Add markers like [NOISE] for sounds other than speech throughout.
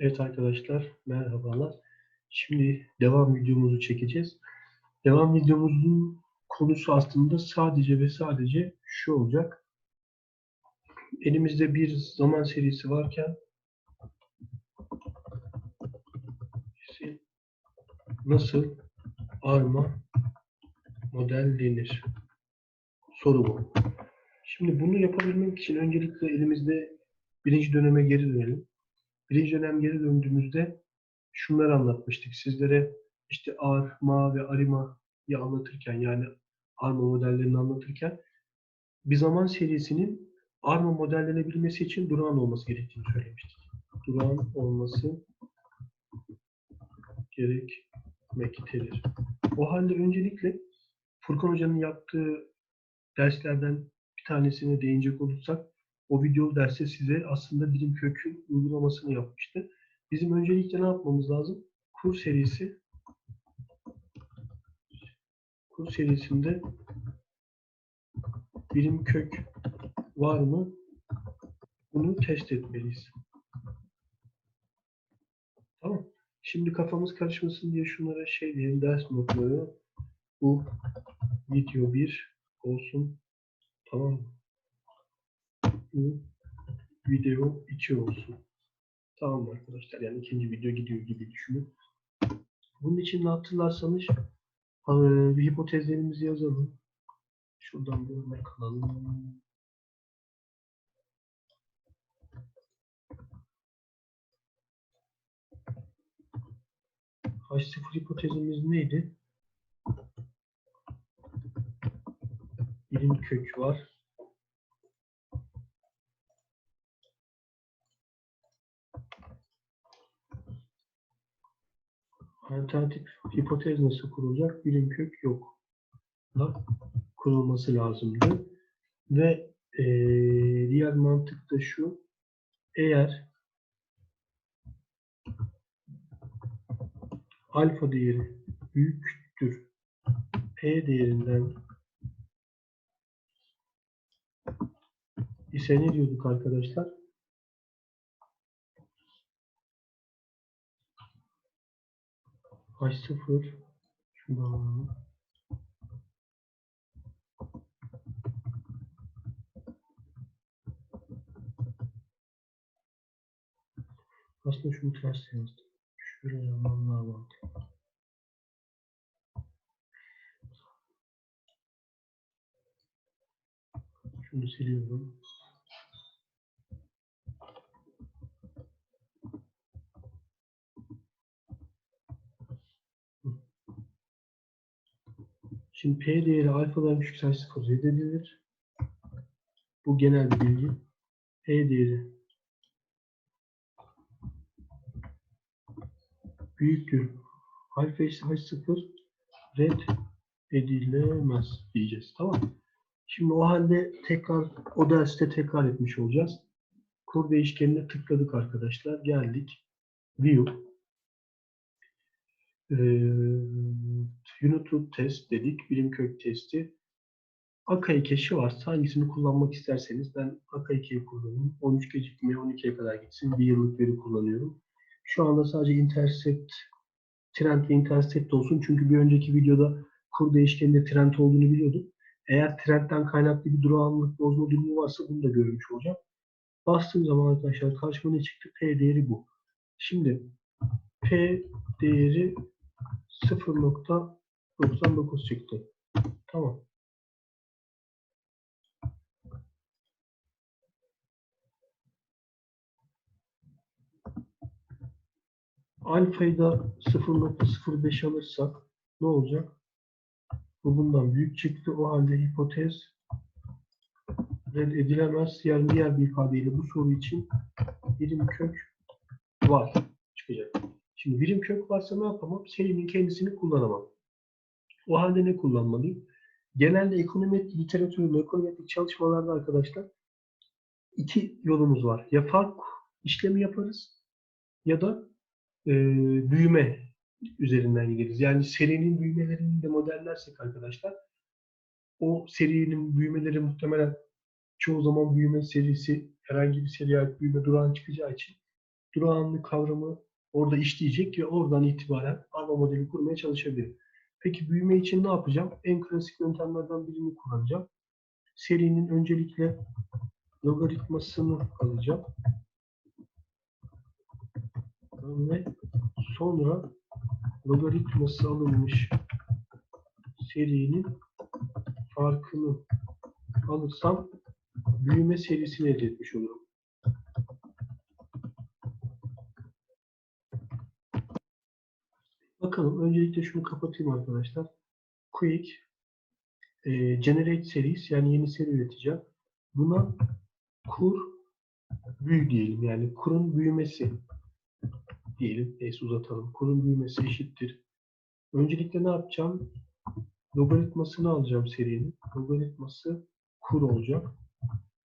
Evet arkadaşlar, merhabalar. Şimdi devam videomuzu çekeceğiz. Devam videomuzun konusu aslında sadece ve sadece şu olacak. Elimizde bir zaman serisi varken nasıl arma modellenir? Soru bu. Şimdi bunu yapabilmek için öncelikle elimizde birinci döneme geri dönelim. Birinci dönem geri döndüğümüzde şunları anlatmıştık. Sizlere işte ARMA ve ARIMA'yı anlatırken yani ARMA modellerini anlatırken bir zaman serisinin ARMA modellenebilmesi için durağan olması gerektiğini söylemiştik. Durağan olması gerekmektedir. O halde öncelikle Furkan Hoca'nın yaptığı derslerden bir tanesine değinecek olursak o video derste size aslında birim kökün uygulamasını yapmıştı. Bizim öncelikle ne yapmamız lazım? Kur serisi kur serisinde birim kök var mı? Bunu test etmeliyiz. Tamam. Şimdi kafamız karışmasın diye şunlara şey diyelim ders notları bu video 1 olsun. Tamam mı? Bu video 2 olsun. Tamam arkadaşlar? Yani ikinci video gidiyor gibi düşünün. Bunun için ne hatırlarsanız eee, bir hipotezlerimizi yazalım. Şuradan bir örnek alalım. H0 hipotezimiz neydi? Birim kök var. Alternatif hipotez nasıl kurulacak? Birim kök yok. Kurulması lazımdı. Ve eee, diğer mantık da şu. Eğer alfa değeri büyüktür p değerinden ise ne diyorduk arkadaşlar? H0 şunu alalım. Aslında şunu ters yazdım. Yazmam daha mantıklı. Şunu siliyorum. Şimdi P değeri alfadan küçükse sıfır reddedilir. Bu genel bir bilgi. P değeri büyüktür. Alfa eşit H0 red edilemez diyeceğiz. Tamam? Şimdi o halde tekrar o derste tekrar etmiş olacağız. Kur değişkenine tıkladık arkadaşlar. Geldik. View. Ee, Unit test dedik. Birim kök testi. Akai cache'i varsa hangisini kullanmak isterseniz ben Akai cache'i kullanayım. 13 gecikmeye 12'ye kadar gitsin. Bir yıllık veri kullanıyorum. Şu anda sadece intercept trend ve intercept olsun. Çünkü bir önceki videoda kur değişkeninde trend olduğunu biliyorduk. Eğer trendten kaynaklı bir durağanlık bozma durumu varsa bunu da görmüş olacağım. Bastığım zaman arkadaşlar karşıma ne çıktı? P değeri bu. Şimdi P değeri 0.99 çıktı. Tamam. Alfayı da 0.05 alırsak ne olacak? Bu bundan büyük çıktı. O halde hipotez red edilemez. Yani diğer bir ifadeyle bu soru için birim kök var çıkacak. Şimdi birim kök varsa ne yapamam? Serinin kendisini kullanamam. O halde ne kullanmalıyım? Genelde ekonomik literatüründe, ekonomik çalışmalarda arkadaşlar iki yolumuz var. Ya fark işlemi yaparız ya da e, büyüme üzerinden gideriz. Yani serinin büyümelerini de modellersek arkadaşlar o serinin büyümeleri muhtemelen çoğu zaman büyüme serisi herhangi bir seriye ait büyüme durağan çıkacağı için durağanlık kavramı orada işleyecek ve oradan itibaren arma modeli kurmaya çalışabilir. Peki büyüme için ne yapacağım? En klasik yöntemlerden birini kullanacağım. Serinin öncelikle logaritmasını alacağım. Ve sonra logaritması alınmış serinin farkını alırsam büyüme serisini elde etmiş olurum. Bakalım. Öncelikle şunu kapatayım arkadaşlar. Quick e, Generate Series yani yeni seri üreteceğim. Buna kur büyü diyelim. Yani kurun büyümesi diyelim. Neyse uzatalım. Kurun büyümesi eşittir. Öncelikle ne yapacağım? Logaritmasını alacağım serinin. Logaritması kur olacak.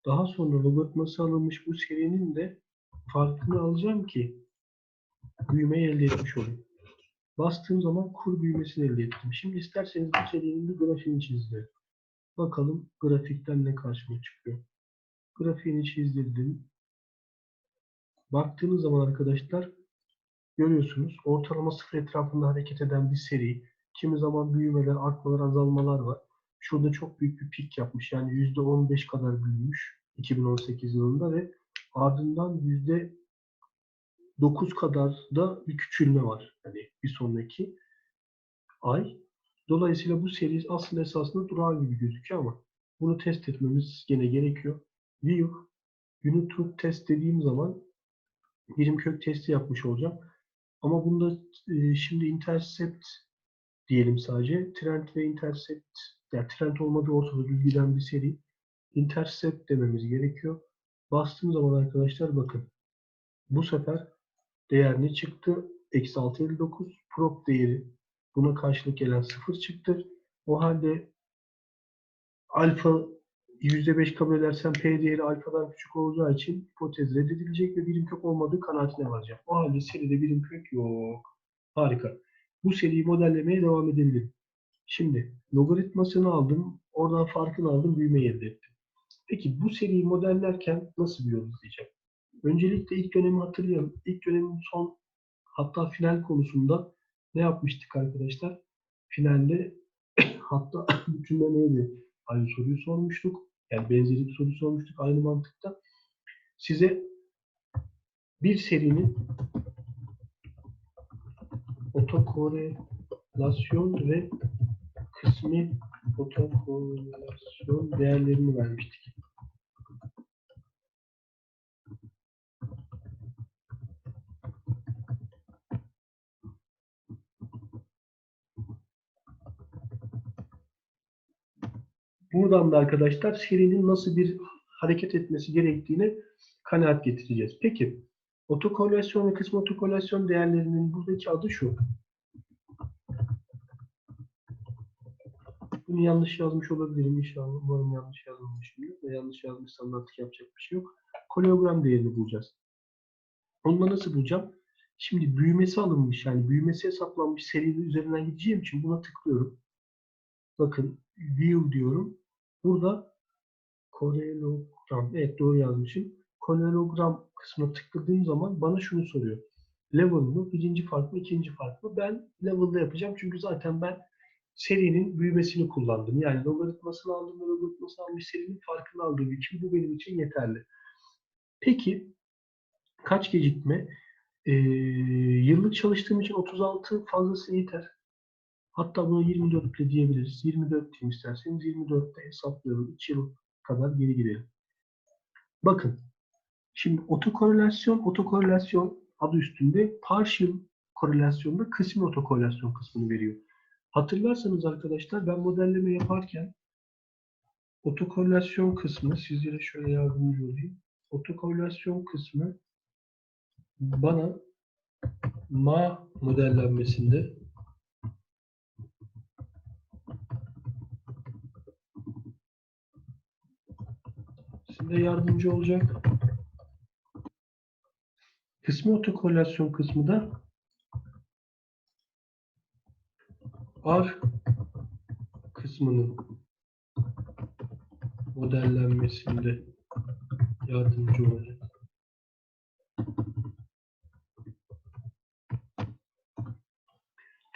Daha sonra logaritması alınmış bu serinin de farkını alacağım ki büyümeyi elde etmiş olayım. Bastığım zaman kur büyümesini elde ettim. Şimdi isterseniz bu serinin bir grafiğini çizdirelim. Bakalım grafikten ne karşıma çıkıyor. Grafiğini çizdirdim. Baktığınız zaman arkadaşlar görüyorsunuz ortalama sıfır etrafında hareket eden bir seri. Kimi zaman büyümeler, artmalar, azalmalar var. Şurada çok büyük bir pik yapmış. Yani %15 kadar büyümüş 2018 yılında ve ardından 9 kadar da bir küçülme var. Yani bir sonraki ay. Dolayısıyla bu seri aslında esasında durağı gibi gözüküyor ama bunu test etmemiz gene gerekiyor. View, unit root test dediğim zaman birim kök testi yapmış olacağım. Ama bunda e, şimdi intercept diyelim sadece. Trend ve intercept, yani trend olmadığı ortada düz giden bir seri. Intercept dememiz gerekiyor. Bastığım zaman arkadaşlar bakın. Bu sefer değer ne çıktı? Eksi 659. Prop değeri buna karşılık gelen 0 çıktı. O halde alfa %5 kabul edersem P değeri alfadan küçük olacağı için hipotez reddedilecek ve birim kök olmadığı kanaatine varacak. O halde seride birim kök yok. Harika. Bu seriyi modellemeye devam edebilirim. Şimdi logaritmasını aldım. Oradan farkını aldım. Büyümeyi elde ettim. Peki bu seriyi modellerken nasıl bir yol izleyeceğim? Öncelikle ilk dönemi hatırlayalım. İlk dönemin son hatta final konusunda ne yapmıştık arkadaşlar? Finalde [CLEARS THROAT] hatta [CLEARS THROAT] bütünde neydi? Aynı soruyu sormuştuk. Yani benzeri bir soru sormuştuk aynı mantıkta. Size bir serinin otokorelasyon ve kısmi otokorelasyon değerlerini vermiştik. Buradan da arkadaşlar serinin nasıl bir hareket etmesi gerektiğini kanaat getireceğiz. Peki otokorelasyon ve kısmi otokorelasyon değerlerinin buradaki adı şu. Bunu yanlış yazmış olabilirim inşallah. Umarım yanlış yazmamışımdır. Ve yanlış yazmışsam artık yapacak bir şey yok. Koleogram değerini bulacağız. Onu nasıl bulacağım? Şimdi büyümesi alınmış yani büyümesi hesaplanmış serinin üzerinden gideceğim için buna tıklıyorum. Bakın view diyorum. Burada korelogram. Evet doğru yazmışım. Korelogram kısmına tıkladığım zaman bana şunu soruyor. Level mı? Birinci fark mı? ikinci fark mı? Ben level'da yapacağım. Çünkü zaten ben serinin büyümesini kullandım. Yani logaritmasını aldım ve logaritmasını almış serinin farkını aldığım için bu benim için yeterli. Peki kaç gecikme? Ee, yıllık çalıştığım için 36 fazlası yeter. Hatta buna 24 bile diyebiliriz. 24 diyeyim isterseniz 24'te hesaplayalım. 2 yıl kadar geri gidelim. Bakın. Şimdi otokorelasyon, otokorelasyon adı üstünde partial korelasyonda kısmi otokorelasyon kısmını veriyor. Hatırlarsanız arkadaşlar ben modelleme yaparken otokorelasyon kısmı sizlere şöyle yardımcı olayım. Otokorelasyon kısmı bana ma modellenmesinde şekilde yardımcı olacak. Kısmi otokorelasyon kısmı da R kısmının modellenmesinde yardımcı olacak.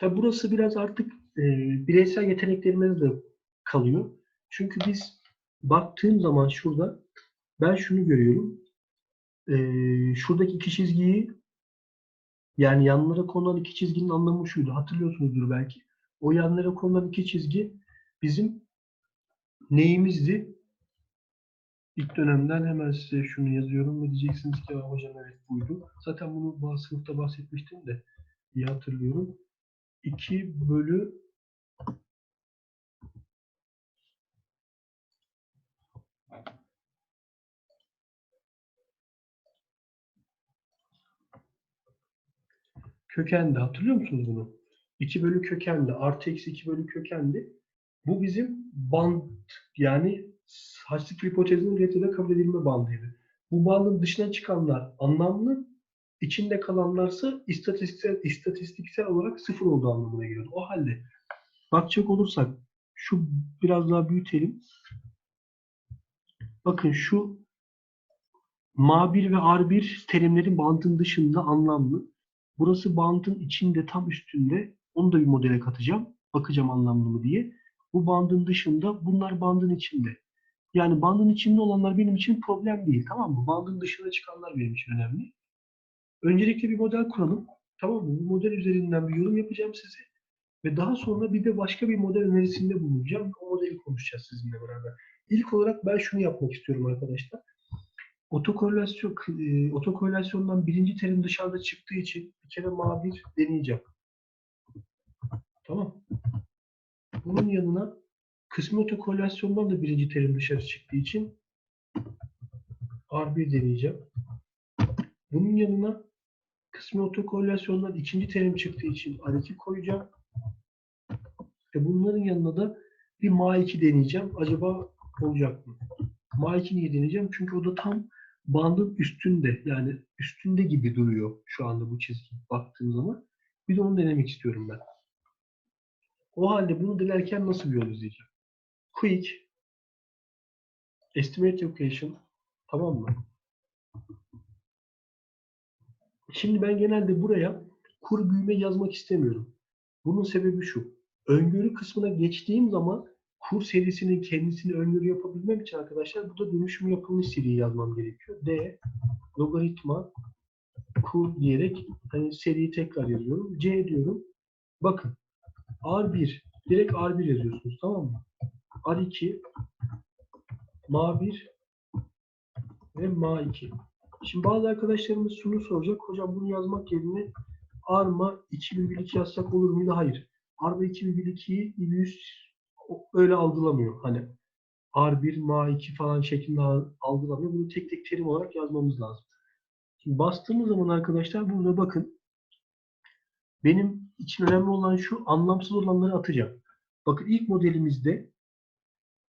Tabi burası biraz artık e, bireysel yeteneklerimiz de kalıyor. Çünkü biz baktığım zaman şurada ben şunu görüyorum. E, şuradaki iki çizgiyi yani yanlara konulan iki çizginin anlamı şuydu. Hatırlıyorsunuzdur belki. O yanlara konulan iki çizgi bizim neyimizdi? İlk dönemden hemen size şunu yazıyorum ve diyeceksiniz ki "Aa, hocam evet buydu. Zaten bunu bu sınıfta bahsetmiştim de iyi hatırlıyorum. 2 bölü kökende. Hatırlıyor musunuz bunu? 2 bölü kökende. Artı eksi 2 bölü kökende. Bu bizim band yani haçlık hipotezinin reddede kabul edilme bandıydı. Bu bandın dışına çıkanlar anlamlı, içinde kalanlarsa istatistiksel, istatistiksel olarak sıfır olduğu anlamına geliyordu. O halde bakacak olursak şu biraz daha büyütelim. Bakın şu Ma1 ve R1 terimlerin bandın dışında anlamlı. Burası bandın içinde tam üstünde. Onu da bir modele katacağım. Bakacağım anlamlı mı diye. Bu bandın dışında bunlar bandın içinde. Yani bandın içinde olanlar benim için problem değil. Tamam mı? Bandın dışına çıkanlar benim için önemli. Öncelikle bir model kuralım. Tamam mı? Bu model üzerinden bir yorum yapacağım size. Ve daha sonra bir de başka bir model önerisinde bulunacağım. O modeli konuşacağız sizinle beraber. İlk olarak ben şunu yapmak istiyorum arkadaşlar. Otokorelasyon, e, otokorelasyondan birinci terim dışarıda çıktığı için bir kere mavi deneyeceğim. Tamam. Bunun yanına kısmi otokorelasyondan da birinci terim dışarı çıktığı için R1 deneyeceğim. Bunun yanına kısmi otokorelasyondan ikinci terim çıktığı için R2 koyacağım. Ve bunların yanına da bir Ma2 deneyeceğim. Acaba olacak mı? Ma2 niye deneyeceğim? Çünkü o da tam bandın üstünde. Yani üstünde gibi duruyor şu anda bu çizgi baktığım zaman. Bir de onu denemek istiyorum ben. O halde bunu denerken nasıl bir yol izleyeceğim? Quick Estimate Location tamam mı? Şimdi ben genelde buraya kur büyüme yazmak istemiyorum. Bunun sebebi şu. Öngörü kısmına geçtiğim zaman kur serisinin kendisini öngörü yapabilmem için arkadaşlar burada dönüşüm yapılmış seriyi yazmam gerekiyor. D logaritma kur diyerek hani seriyi tekrar yazıyorum. C diyorum. Bakın R1 direkt R1 yazıyorsunuz tamam mı? R2 Ma1 ve Ma2. Şimdi bazı arkadaşlarımız şunu soracak. Hocam bunu yazmak yerine arma 2,2 yazsak olur muydu? Hayır. Arma 2,2'yi yüz öyle algılamıyor. Hani R1, Ma2 falan şeklinde algılamıyor. Bunu tek tek terim olarak yazmamız lazım. Şimdi bastığımız zaman arkadaşlar burada bakın benim için önemli olan şu anlamsız olanları atacağım. Bakın ilk modelimizde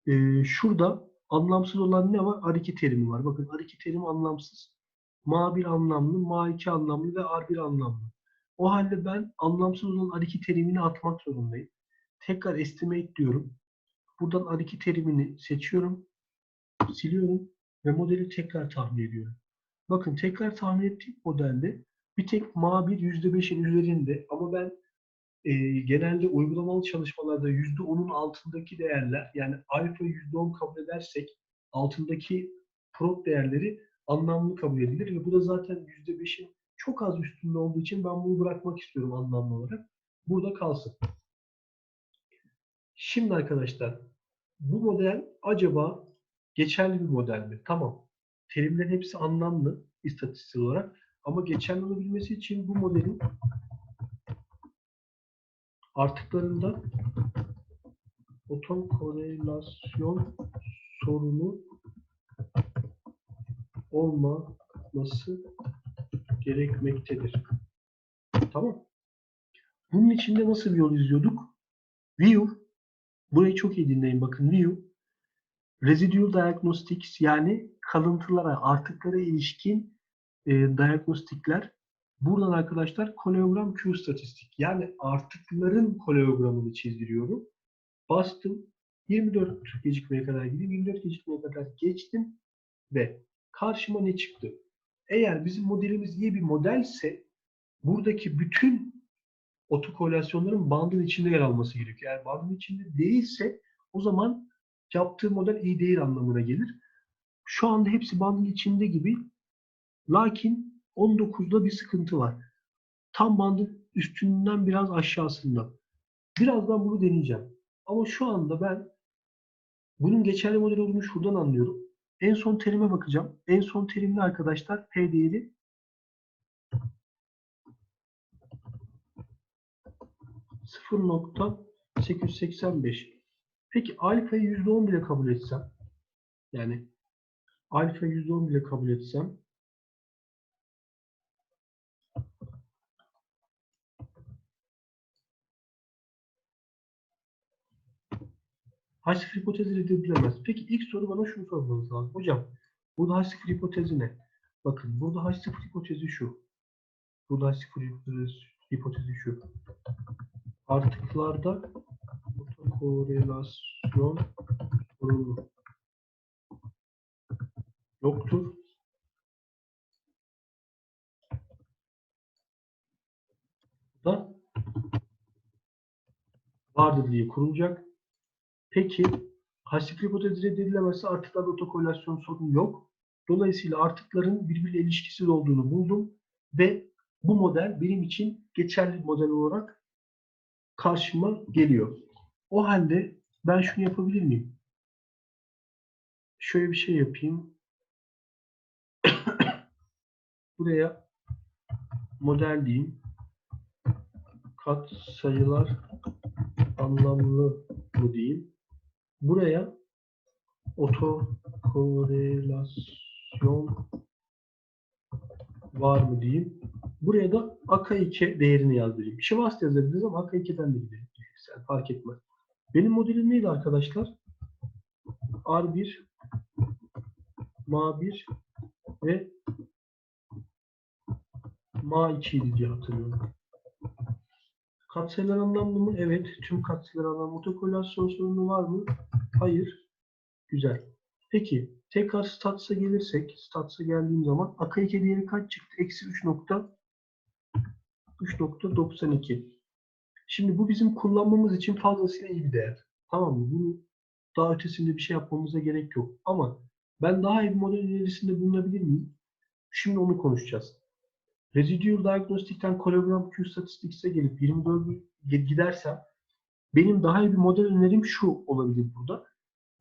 e, şurada anlamsız olan ne var? R2 terimi var. Bakın R2 terimi anlamsız. Ma1 anlamlı, Ma2 anlamlı ve R1 anlamlı. O halde ben anlamsız olan R2 terimini atmak zorundayım. Tekrar estimate diyorum. Buradan R2 terimini seçiyorum. Siliyorum ve modeli tekrar tahmin ediyorum. Bakın tekrar tahmin ettiğim modelde bir tek Ma1 %5'in üzerinde ama ben e, genelde uygulamalı çalışmalarda %10'un altındaki değerler yani alfa %10 kabul edersek altındaki prop değerleri anlamlı kabul edilir ve bu da zaten %5'in çok az üstünde olduğu için ben bunu bırakmak istiyorum anlamlı olarak. Burada kalsın. Şimdi arkadaşlar bu model acaba geçerli bir model mi? Tamam. Terimlerin hepsi anlamlı istatistiksel olarak ama geçerli olabilmesi için bu modelin artıklarında otokorelasyon sorunu olmaması gerekmektedir. Tamam. Bunun içinde nasıl bir yol izliyorduk? View, burayı çok iyi dinleyin bakın. View, residual diagnostics yani kalıntılara, artıklara ilişkin e, diagnostikler. Buradan arkadaşlar koleogram Q statistik yani artıkların koleogramını çizdiriyorum. Bastım. 24 gecikmeye kadar gideyim. 24 gecikmeye kadar geçtim ve karşıma ne çıktı? Eğer bizim modelimiz iyi bir modelse buradaki bütün otokorelasyonların bandın içinde yer alması gerekiyor. Eğer bandın içinde değilse o zaman yaptığı model iyi değil anlamına gelir. Şu anda hepsi bandın içinde gibi. Lakin 19'da bir sıkıntı var. Tam bandın üstünden biraz aşağısında. Birazdan bunu deneyeceğim. Ama şu anda ben bunun geçerli model olduğunu şuradan anlıyorum. En son terime bakacağım. En son terimde arkadaşlar P değeri %885. Peki alfayı %10 bile kabul etsem yani alfa %10 bile kabul etsem H0 hipotezi reddedilemez. Peki ilk soru bana şunu sormanız lazım. Hocam burada H0 hipotezi ne? Bakın burada H0 hipotezi şu. Burada H0 hipotezi, hipotezi şu. Artıklarda otokorelasyon sorunu yoktur. Da vardır diye kurulacak. Peki H0 hipotezi reddedilemezse artıklarda otokorelasyon sorunu yok. Dolayısıyla artıkların birbiriyle ilişkisiz olduğunu buldum ve bu model benim için geçerli model olarak karşıma geliyor. O halde ben şunu yapabilir miyim? Şöyle bir şey yapayım. [COUGHS] Buraya model diyeyim. Kat sayılar anlamlı bu diyeyim. Buraya otokorelasyon var mı diyeyim. Buraya da AK2 değerini yazdırayım. Şivast yazabiliriz ama AK2'den de gidelim. Yani fark etmez. Benim modelim neydi arkadaşlar? R1 MA1 ve MA2 idi diye hatırlıyorum. Katsayılar anlamlı mı? Evet. Tüm katsayılar anlamlı. Otokorelasyon sorunu var mı? Hayır. Güzel. Peki tekrar stats'a gelirsek, stats'a geldiğim zaman AK2 değeri kaç çıktı? Eksi 3.3.92. Şimdi bu bizim kullanmamız için fazlasıyla iyi bir değer. Tamam mı? Bunu daha ötesinde bir şey yapmamıza gerek yok. Ama ben daha iyi bir model önerisinde bulunabilir miyim? Şimdi onu konuşacağız. Residual Diagnostik'ten Cologram Q Statistics'e gelip 24 gidersem benim daha iyi bir model önerim şu olabilir burada.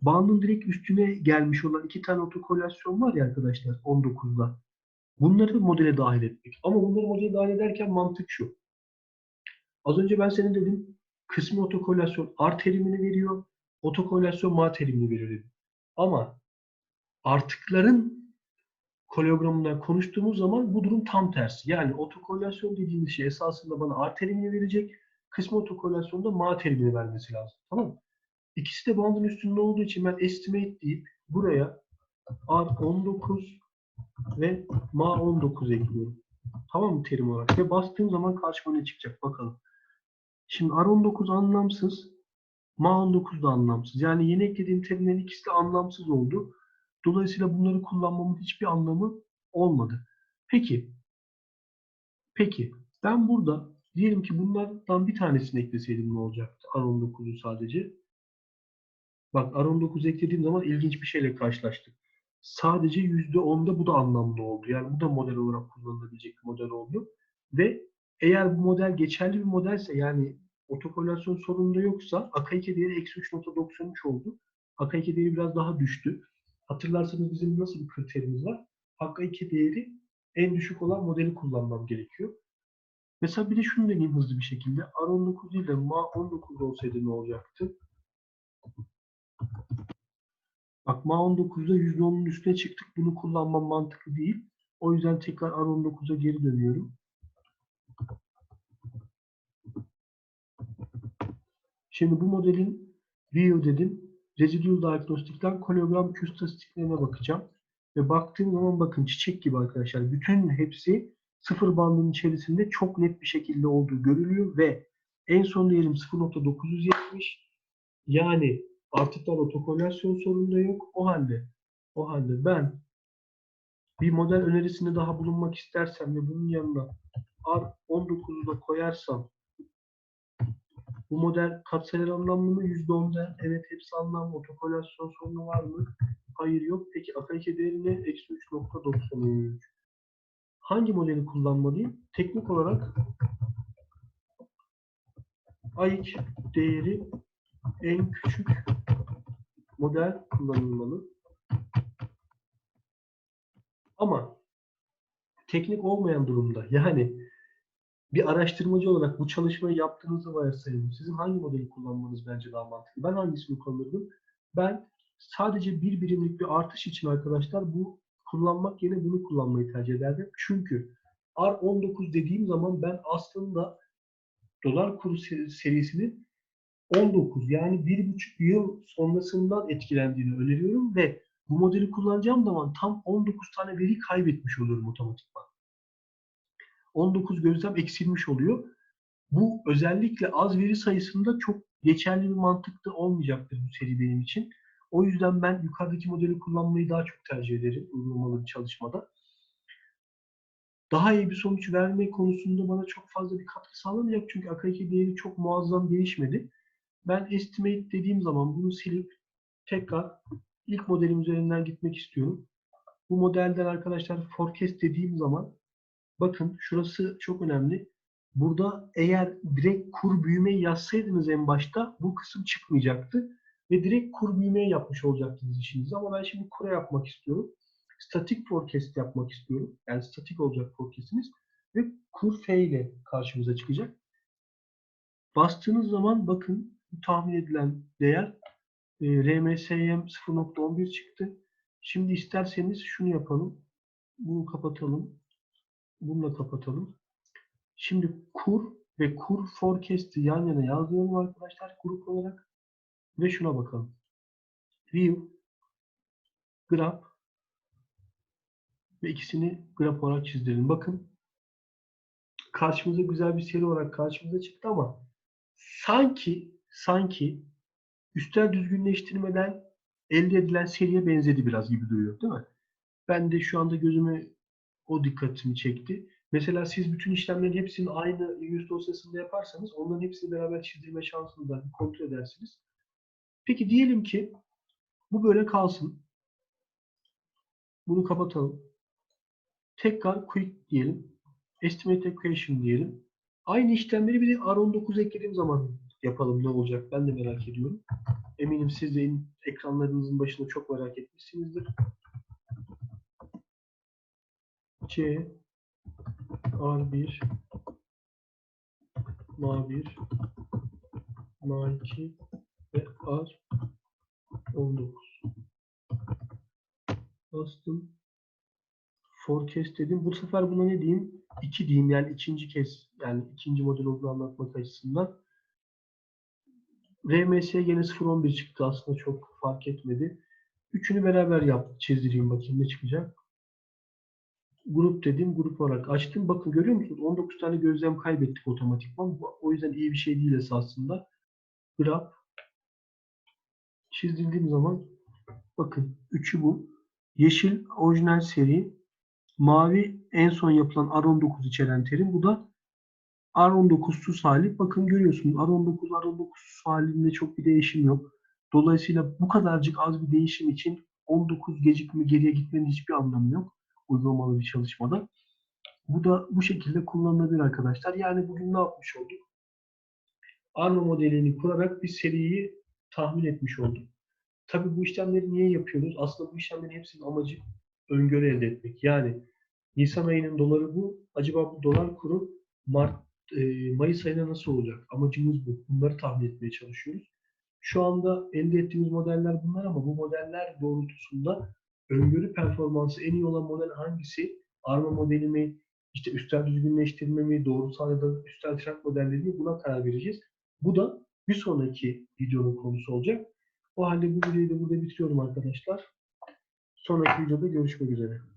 Bandın direkt üstüne gelmiş olan iki tane otokorelasyon var ya arkadaşlar 19'da. Bunları modele dahil etmek. Ama bunları modele dahil ederken mantık şu. Az önce ben senin dedim kısmi otokorelasyon R terimini veriyor. Otokorelasyon ma terimini veriyor dedim. Ama artıkların koleogramından konuştuğumuz zaman bu durum tam tersi. Yani otokorelasyon dediğimiz şey esasında bana R terimini verecek. Kısmi otokorelasyonda ma terimini vermesi lazım. Tamam mı? İkisi de bandın üstünde olduğu için ben estimate deyip buraya R19 ve MA19 ekliyorum. Tamam mı terim olarak? Ve bastığım zaman karşıma ne çıkacak bakalım. Şimdi R19 anlamsız, MA19 da anlamsız. Yani yeni eklediğim terimlerin ikisi de anlamsız oldu. Dolayısıyla bunları kullanmamın hiçbir anlamı olmadı. Peki, peki ben burada diyelim ki bunlardan bir tanesini ekleseydim ne olacaktı? R19'u sadece. Bak R19 eklediğim zaman ilginç bir şeyle karşılaştık. Sadece %10'da bu da anlamlı oldu. Yani bu da model olarak kullanılabilecek bir model oldu. Ve eğer bu model geçerli bir modelse yani otokorelasyon sorununda yoksa AK2 değeri eksi 3.93 oldu. AK2 değeri biraz daha düştü. Hatırlarsanız bizim nasıl bir kriterimiz var? AK2 değeri en düşük olan modeli kullanmam gerekiyor. Mesela bir de şunu deneyeyim hızlı bir şekilde. R19 değil de MA19 olsaydı ne olacaktı? Bak MA19'da %10'un üstüne çıktık. Bunu kullanmam mantıklı değil. O yüzden tekrar R19'a geri dönüyorum. Şimdi bu modelin view dedim. Residual Diagnostik'ten koleogram Q statistiklerine bakacağım. Ve baktığım zaman bakın çiçek gibi arkadaşlar. Bütün hepsi sıfır bandının içerisinde çok net bir şekilde olduğu görülüyor ve en son değerim 0.970 yani artıklar otokorelasyon sorununda yok. O halde o halde ben bir model önerisinde daha bulunmak istersem ve bunun yanına R19'u da koyarsam Bu model katsayılar anlamlı mı? %10'da. Evet hepsi anlamlı. Otokolasyon sorunu var mı? Hayır yok. Peki A2 değeri ne? Eksi 3.93. Hangi modeli kullanmalıyım? Teknik olarak AIK değeri en küçük model kullanılmalı. Ama teknik olmayan durumda yani bir araştırmacı olarak bu çalışmayı yaptığınızı varsayalım. Sizin hangi modeli kullanmanız bence daha mantıklı? Ben hangisini kullanırdım? Ben sadece bir birimlik bir artış için arkadaşlar bu kullanmak yerine bunu kullanmayı tercih ederdim. Çünkü R19 dediğim zaman ben aslında dolar kuru seri- serisinin 19 yani bir buçuk yıl sonrasından etkilendiğini öneriyorum ve bu modeli kullanacağım zaman tam 19 tane veri kaybetmiş oluyorum otomatikman. 19 gözlem eksilmiş oluyor. Bu özellikle az veri sayısında çok geçerli bir mantıkta olmayacaktır bu seri benim için. O yüzden ben yukarıdaki modeli kullanmayı daha çok tercih ederim uygulamalı bir çalışmada. Daha iyi bir sonuç verme konusunda bana çok fazla bir katkı sağlamayacak çünkü AK2 değeri çok muazzam değişmedi. Ben estimate dediğim zaman bunu silip tekrar ilk modelim üzerinden gitmek istiyorum. Bu modelden arkadaşlar forecast dediğim zaman bakın şurası çok önemli. Burada eğer direkt kur büyümeyi yazsaydınız en başta bu kısım çıkmayacaktı. Ve direkt kur büyümeyi yapmış olacaktınız işinizi. Ama ben şimdi kura yapmak istiyorum. Statik forecast yapmak istiyorum. Yani statik olacak forecast'iniz. Ve kur F ile karşımıza çıkacak. Bastığınız zaman bakın tahmin edilen değer e, RMSYM 0.11 çıktı. Şimdi isterseniz şunu yapalım. Bunu kapatalım. Bunu da kapatalım. Şimdi kur ve kur forecast'i yan yana yazıyorum arkadaşlar grup olarak. Ve şuna bakalım. View, graph ve ikisini graf olarak çizdirelim. Bakın karşımıza güzel bir seri olarak karşımıza çıktı ama sanki sanki üstel düzgünleştirmeden elde edilen seriye benzedi biraz gibi duruyor değil mi? Ben de şu anda gözüme o dikkatimi çekti. Mesela siz bütün işlemlerin hepsini aynı yüz dosyasında yaparsanız onların hepsini beraber çizdirme şansını da kontrol edersiniz. Peki diyelim ki bu böyle kalsın. Bunu kapatalım. Tekrar quick diyelim. Estimate equation diyelim. Aynı işlemleri bir de R19 eklediğim zaman yapalım ne olacak ben de merak ediyorum. Eminim siz de ekranlarınızın başında çok merak etmişsinizdir. C R1 Ma1 Ma2 ve R19 bastım. Forecast dedim. Bu sefer buna ne diyeyim? 2 diyeyim yani ikinci kez yani ikinci model olduğunu anlatmak açısından. RMS gene 0.11 çıktı aslında çok fark etmedi. Üçünü beraber yap, çizdireyim bakayım ne çıkacak. Grup dedim, grup olarak açtım. Bakın görüyor musunuz? 19 tane gözlem kaybettik otomatikman. O yüzden iyi bir şey değil esasında. Graph çizdirdiğim zaman bakın üçü bu. Yeşil orijinal seri, mavi en son yapılan R19 içeren terim. Bu da R19 sus hali. Bakın görüyorsunuz R19 R19 sus halinde çok bir değişim yok. Dolayısıyla bu kadarcık az bir değişim için 19 gecikme geriye gitmenin hiçbir anlamı yok. Uygulamalı bir çalışmada. Bu da bu şekilde kullanılabilir arkadaşlar. Yani bugün ne yapmış olduk? ARMA modelini kurarak bir seriyi tahmin etmiş olduk. Tabii bu işlemleri niye yapıyoruz? Aslında bu işlemlerin hepsinin amacı öngörü elde etmek. Yani Nisan ayının doları bu. Acaba bu dolar kuru Mart, Mayıs ayına nasıl olacak? Amacımız bu. Bunları tahmin etmeye çalışıyoruz. Şu anda elde ettiğimiz modeller bunlar ama bu modeller doğrultusunda öngörü performansı en iyi olan model hangisi? ARMA modeli mi? İşte üstel düzgünleştirme mi? Doğrusal ya da üstel trend modelleri mi? Buna karar vereceğiz. Bu da bir sonraki videonun konusu olacak. O halde bu videoyu da burada bitiriyorum arkadaşlar. Sonraki videoda görüşmek üzere.